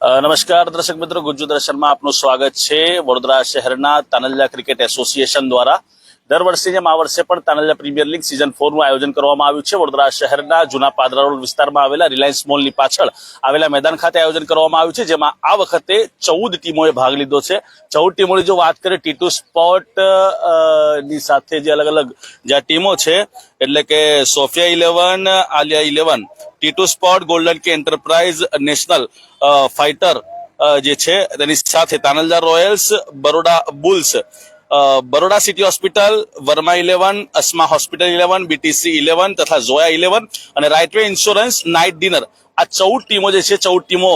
નમસ્કાર દર્શક મિત્રો ગુજ્જુ દર્શનમાં આપનું સ્વાગત છે. વડોદરા શહેરના તાનલિયા ક્રિકેટ એસોસિએશન દ્વારા દર વર્ષની જેમ આ વર્ષે પણ તાનાજા પ્રીમિયર લીગ સિઝન ફોરનું આયોજન કરવામાં આવ્યું છે. વડોદરા શહેરના જૂના પાદરા રોડ વિસ્તારમાં આવેલા રિલાયન્સ મોલની પાછળ આવેલા મેદાન ખાતે આયોજન કરવામાં આવ્યું છે, જેમાં આ વખતે ચૌદ ટીમોએ ભાગ લીધો છે. ચૌદ ટીમોની જો વાત કરીએ ટીટુ સ્પોર્ટની સાથે જે અલગ અલગ જે ટીમો છે, એટલે કે Sofia eleven Aliya eleven Titu sport golden K enterprise national fighter જે છે, તેની સાથે Tanaldar royals Baroda bulls Baroda city hospital, Verma eleven, Asma hospital eleven, BTC eleven તથા ઝોયા ઇલેવન અને રાઇટવે ઇન્સ્યોરન્સ નાઇટ ડિનર. આ ચૌદ ટીમો જે છે, ચૌદ ટીમો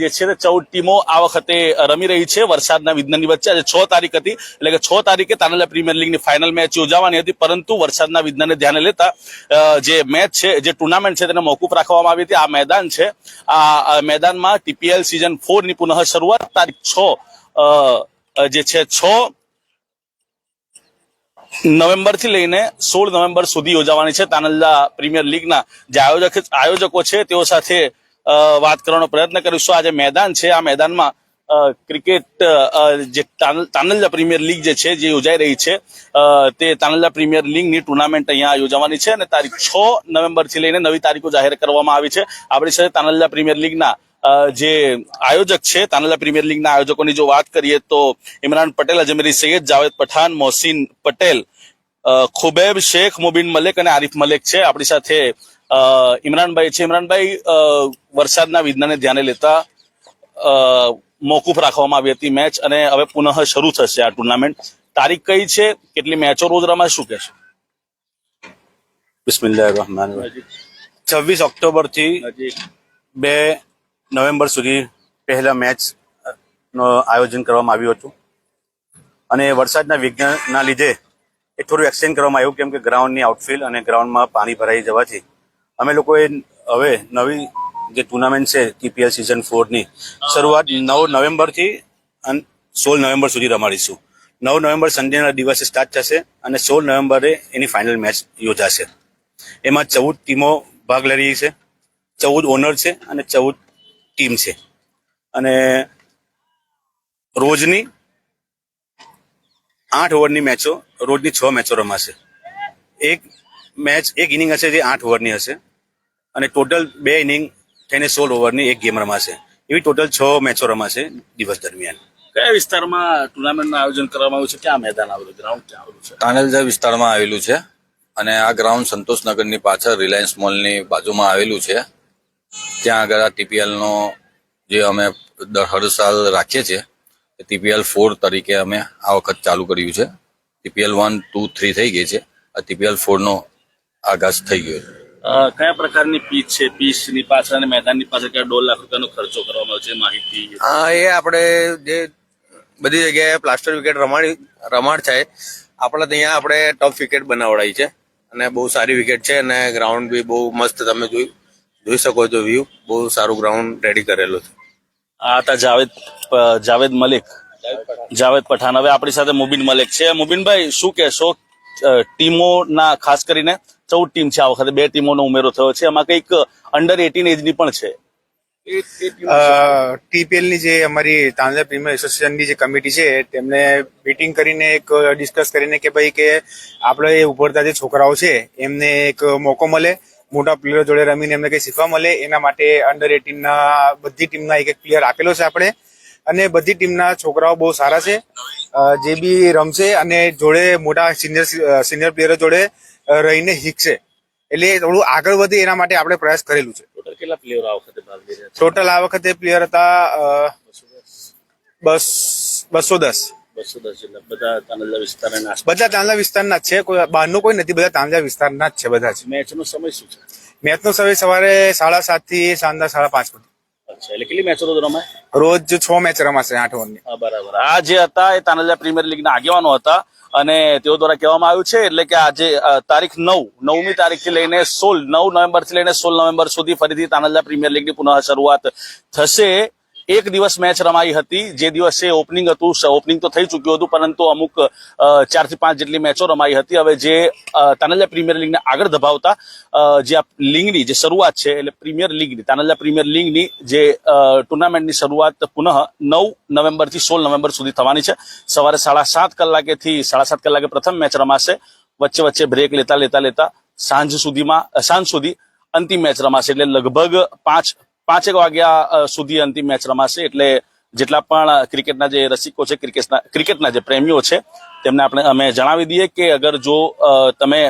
જે છે તે ચૌદ ટીમો આ વખતે રમી રહી છે. વરસાદના વિઘ્નની વચ્ચે આજે છ તારીખ હતી. એટલે કે છ તારીખે તાનાલા પ્રીમિયર લીગની ફાઇનલ મેચ યોજાવાની હતી. પરંતુ વરસાદના વિઘ્નને ધ્યાને લેતા જે મેચ છે, જે ટુર્નામેન્ટ છે તેને મોકૂફ રાખવામાં આવી હતી. આ મેદાન છે. આ મેદાનમાં ટીપીએલ સિઝન ફોરની પુનઃ શરૂઆત. તારીખ છ જે છે, છ નવેમ્બરથી લઈને સોળ નવેમ્બર સુધી યોજાવાની છે તાનલ્લા પ્રીમિયર લીગના જે આયોજક આયોજકો છે, તેઓ સાથે વાત કરવાનો પ્રયત્ન કરીશું. આ જે મેદાન છે. આ મેદાનમાં ક્રિકેટ જે તાન- તાનલ્લા પ્રીમિયર લીગ જે છે, જે યોજાઈ રહી છે તે તાનલ્લા પ્રીમિયર લીગની ટુર્નામેન્ટ અહીંયા યોજાવાની છે અને તારીખ છ નવેમ્બરથી લઈને નવી તારીખો જાહેર કરવામાં આવી છે. આપણી સાથે તાનલ્લા પ્રીમિયર લીગના જે આયોજક છે તાનલા પ્રીમિયર લીગના આયોજકોની જો વાત કરીએ તો ઇમરાન પટેલ અજમેરી સૈયદ જાવેદ પઠાન મોહસિન પટેલ ખુબેબ શેખ મુબીન મલેક અને આરિફ મલેક છે. આપણી સાથે ઇમરાનભાઈ છે. ઇમરાનભાઈ વરસાદના વિજ્ઞાનને ધ્યાને લેતા મોકૂફ રાખવામાં આવી હતી મેચ અને હવે પુનઃ શરૂ થશે આ ટુર્નામેન્ટ. તારીખ કઈ છે? કેટલી મેચો રોજ રમાય શું કહેશો? બિસ્મિલ્લાહ છવ્વીસ ઓક્ટોબરથી બે નવેમ્બર સુધી પહેલા મેચ નો આયોજન કરવામાં આવ્યું હતું. અને વરસાદના વિઘ્નના લીધે એ થોડું એક્સચેન્જ કરવામાં આવ્યું, કેમ કે ગ્રાઉન્ડની આઉટફિલ્ડ અને ગ્રાઉન્ડમાં પાણી ભરાઈ જવાથી અમે લોકોએ હવે નવી જે ટુર્નામેન્ટ છે ટીપીએલ સિઝન ફોરની શરૂઆત નવ નવેમ્બરથી અને સોળ નવેમ્બર સુધી રમાડીશું. નવ નવેમ્બર સન્ડેના દિવસે સ્ટાર્ટ થશે અને સોળ નવેમ્બરે એની ફાઇનલ મેચ યોજાશે. એમાં ચૌદ ટીમો ભાગ લઈ રહી છે, ચૌદ ઓનર છે અને ચૌદ ટીમ છે. અને રોજની આઠ ઓવરની મેચો રોજની છ મેચો રમાશે. એક મેચ એક ઇનિંગ હશે જે આઠ ઓવરની હશે. અને ટોટલ બે ઇનિંગ થઈને સોળ ઓવરની એક ગેમ રમાશે. એવી ટોટલ છ મેચો રમાશે દિવસ દરમિયાન. કયા વિસ્તારમાં ટુર્નામેન્ટનું આયોજન કરવામાં આવ્યું છે? ક્યાં મેદાન આવેલું ગ્રાઉન્ડ ક્યાં આવેલું છે? તાનેલજા વિસ્તારમાં આવેલું છે. અને આ ગ્રાઉન્ડ સંતોષનગરની પાછળ રિલાયન્સ મોલની બાજુમાં આવેલું છે. ત્યાં આગળ આ ટીપીએલનો જે અમે દર હર સાલ રાખીએ છીએ ટીપીએલ ફોર તરીકે અમે આ વખત ચાલુ કર્યું છે. ટીપીએલ વન ટુ થ્રી થઈ ગઈ છે. આ ટીપીએલ ફોરનો આગાજ થઈ ગયો છે. કયા પ્રકારની પીચ છે? પીચની પાછળ અને મેદાનની પાછળ કયા દોઢ લાખ રૂપિયાનો ખર્ચો કરવામાં આવ્યો છે માહિતી? હા એ આપણે જે બધી જગ્યાએ પ્લાસ્ટર વિકેટ રમાડી રમાડ છે. આપણે ત્યાં આપણે ટફ વિકેટ બનાવડાવી છે. અને બહુ સારી વિકેટ છે અને ગ્રાઉન્ડ બી બહુ મસ્ત તમે જોઈ જોઈ શકો છો વ્યૂ બહુ સારું ગ્રાઉન્ડ રેડી કરેલું છે. આ હતા જાવેદ જાવેદ મલિક. જાવેદ પઠાણ. હવે આપણી સાથે મુબીન મલિક છે. મુબીનભાઈ શું કહેશો? ટીમોના ખાસ કરીને ચૌદ ટીમ છે આ વખતે. બે ટીમોનો ઉમેરો થયો છે. એમાં કંઈક અંડર એટીન એજની પણ છે. એ- એ ટીમો શું? ટીપીએલની જે અમારી તાંજા પ્રીમિયર એસોસિએશનની જે કમિટી છે તેમને મીટિંગ કરીને એક ડિસ્કસ કરીને કે ભાઈ કે આપણે એ ઉભરતા જે છોકરાઓ છે એમને એક મોકો મળે. મોટા પ્લેયરો જોડે રમીને એમને કંઈ શીખવા મળે એના માટે અંડર એટીનના બધી ટીમના એક એક પ્લેયર આપેલો છે આપણે. અને બધી ટીમના છોકરાઓ બહુ સારા છે. જે બી રમશે અને જોડે મોટા સિનિયર સિનિયર પ્લેયરો જોડે રહીને શીખશે. એટલે થોડું આગળ વધે એના માટે આપણે પ્રયાસ કરેલું છે. ટોટલ કેટલા પ્લેયરો આ વખતે ભાગ ટોટલ આ વખતે પ્લેયર હતા બસ બસો દસ. બસો દસ બધા તાંડલા વિસ્તારના બધા તાંજા વિસ્તારના જ છે. કોઈ બહારનું કોઈ નથી. બધા તાંડલા વિસ્તારના જ છે બધા જ. મેચનો સમય શું છે? મેચનો સમય સવારે સાડા સાતથી સાંજના સાડા પાંચ સુધી. અચ્છા એટલે કેટલી મેચો રોજ રમાય? રોજ છ મેચ રમાશે આઠ ઓવરની. બરાબર. આ જે હતા એ તાનલા પ્રીમિયર લીગના આગેવાનો હતા અને તેઓ દ્વારા કહેવામાં આવ્યું છે એટલે કે આજે તારીખ નવ નવમી તારીખથી લઈને સોળ નવ નવેમ્બરથી લઈને સોળ નવેમ્બર સુધી ફરીથી તાનલા પ્રીમિયર લીગની પુનઃ શરૂઆત થશે. એક દિવસ મેચ રમાઈ હતી. જે દિવસે ઓપનિંગ હતું ઓપનિંગ તો થઈ ચૂક્યું હતું, પરંતુ અમુક ચારથી પાંચ જેટલી મેચો રમાઈ હતી. હવે જે તાનાલિયા પ્રીમિયર લીગને આગળ ધપાવતા જે આ લીગની જે શરૂઆત છે, એટલે પ્રીમિયર લીગની તાનાલિયા પ્રીમિયર લીગની જે ટુર્નામેન્ટની શરૂઆત પુનઃ નવ નવેમ્બરથી સોળ નવેમ્બર સુધી થવાની છે. સવારે સાડા સાત કલાકેથી સાડા સાત કલાકે પ્રથમ મેચ રમાશે. વચ્ચે વચ્ચે બ્રેક લેતા લેતા લેતા સાંજ સુધીમાં સાંજ સુધી અંતિમ મેચ રમાશે. એટલે લગભગ પાંચ પાંચેક વાગ્યા સુધી અંતિમ મેચ રમાશે એટલે જેટલા પણ ક્રિકેટના જે રસિકો છે, ક્રિકેટના ક્રિકેટના જે પ્રેમીઓ છે, તેમને આપણે, અમે જણાવી દઈએ કે અગર જો તમે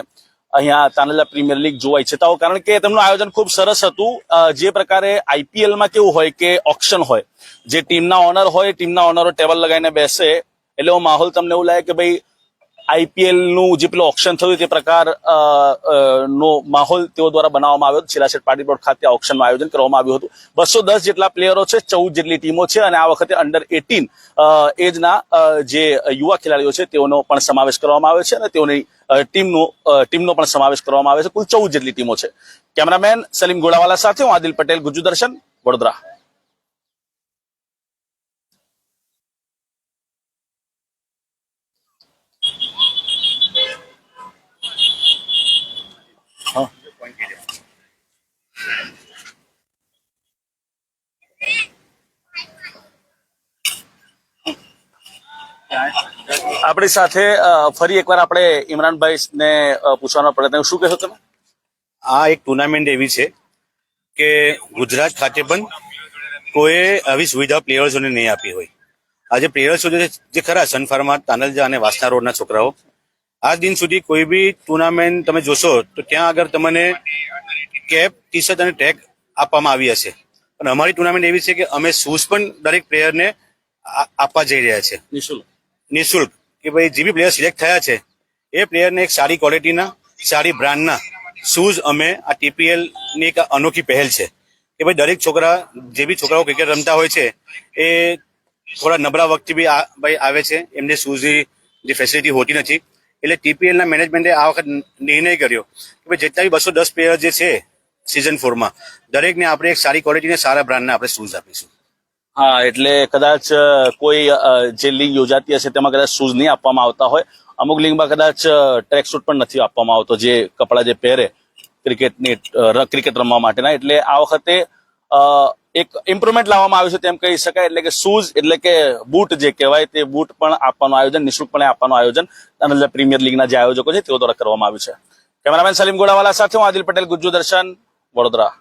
અહીંયા તાનેલા પ્રીમિયર લીગ જોવા ઈચ્છતા હો, કારણ કે તેમનું આયોજન ખૂબ સરસ હતું જે પ્રકારે આઈપીએલમાં કેવું હોય કે ઓપ્શન હોય, જે ટીમના ઓનર હોય, ટીમના ઓનરો ટેબલ લગાવીને બેસે, એટલે માહોલ તમને એવું લાગે કે ભાઈ આઈપીએલનું જે પેલું ઓપ્શન થયું તે પ્રકાર નો માહોલ તેઓ દ્વારા બનાવવામાં આવ્યો હતો. છેલ્લાશેઠ પાર્ટી પ્લોટ ખાતે ઓપ્શનનું આયોજન કરવામાં આવ્યું હતું. બસો દસ જેટલા પ્લેયરો છે, ચૌદ જેટલી ટીમો છે અને આ વખતે અંડર એટીન એજના જે યુવા ખેલાડીઓ છે તેઓનો પણ સમાવેશ કરવામાં આવ્યો છે અને તેઓની ટીમનો ટીમનો પણ સમાવેશ કરવામાં આવે છે. કુલ ચૌદ જેટલી ટીમો છે. કેમેરામેન સલીમ ગોળાવાલા સાથે હું આદિલ પટેલ, ગુજુ દર્શન, વડોદરા. આપણી સાથે ફરી એકવાર આપણે ઇમરાનભાઈ ને પૂછવાનો પ્રયત્ન શું કહેશો તમે? આ એક ટુર્નામેન્ટ એવી છે કે ગુજરાત ખાતે પણ કોઈ આવી સુવિધા પ્લેયર્સોને નહીં આપી હોય. આજે પ્લેયર્સો જે જે ખરા સનફાર્મા તાનલજા અને વાસના રોડના છોકરાઓ આ દિન સુધી કોઈ બી ટુર્નામેન્ટ તમે જોશો તો ત્યાં આગળ તમને કેપ ટી શર્ટ અને ટેગ આપવામાં આવી હશે. પણ અમારી ટુર્નામેન્ટ એવી છે કે અમે શૂઝ પણ દરેક પ્લેયરને આપવા જઈ રહ્યા છે. નિશુલ્ક. નિઃશુલ્ક. કે ભાઈ જે બી પ્લેયર સિલેક્ટ થયા છે, એ પ્લેયરને એક સારી ક્વોલિટીના સારી બ્રાન્ડના શૂઝ અમે આ ટીપીએલની એક અનોખી પહેલ છે. કે ભાઈ દરેક છોકરા, જે બી છોકરાઓ ક્રિકેટ રમતા હોય છે, એ થોડા નબળા વખતે બી ભાઈ આવે છે, એમને શૂઝની જે ફેસિલિટી હોતી નથી. એટલે ટીપીએલના મેનેજમેન્ટે આ વખત નિર્ણય કર્યો કે ભાઈ જેટલા બી બસો દસ પ્લેયર જે છે સિઝન ફોરમાં દરેકને આપણે એક સારી ક્વોલિટીને સારા બ્રાન્ડના આપણે શૂઝ આપીશું. હા, એટલે કદાચ કોઈ જે લીગ યોજાતી હશે તેમાં કદાચ શૂઝ નહીં આપવામાં આવતા હોય. અમુક લીગમાં કદાચ ટ્રેક સૂટ પણ નથી આપવામાં આવતો જે કપડાં જે પહેરે ક્રિકેટની ક્રિકેટ રમવા માટેના. એટલે આ વખતે એક ઇમ્પ્રુવમેન્ટ લાવવામાં આવ્યું છે તેમ કહી શકાય. એટલે કે શૂઝ, એટલે કે બૂટ જે કહેવાય તે બૂટ પણ આપવાનું આયોજન, નિઃશુલ્કપણે આપવાનું આયોજન. અને પ્રીમિયર લીગના જે આયોજકો છે તેઓ દ્વારા કરવામાં આવ્યું છે. કેમેરામેન સલીમ ગોડાવાલા સાથે હું આદિલ પટેલ, ગુજ્જુ દર્શન, વડોદરા.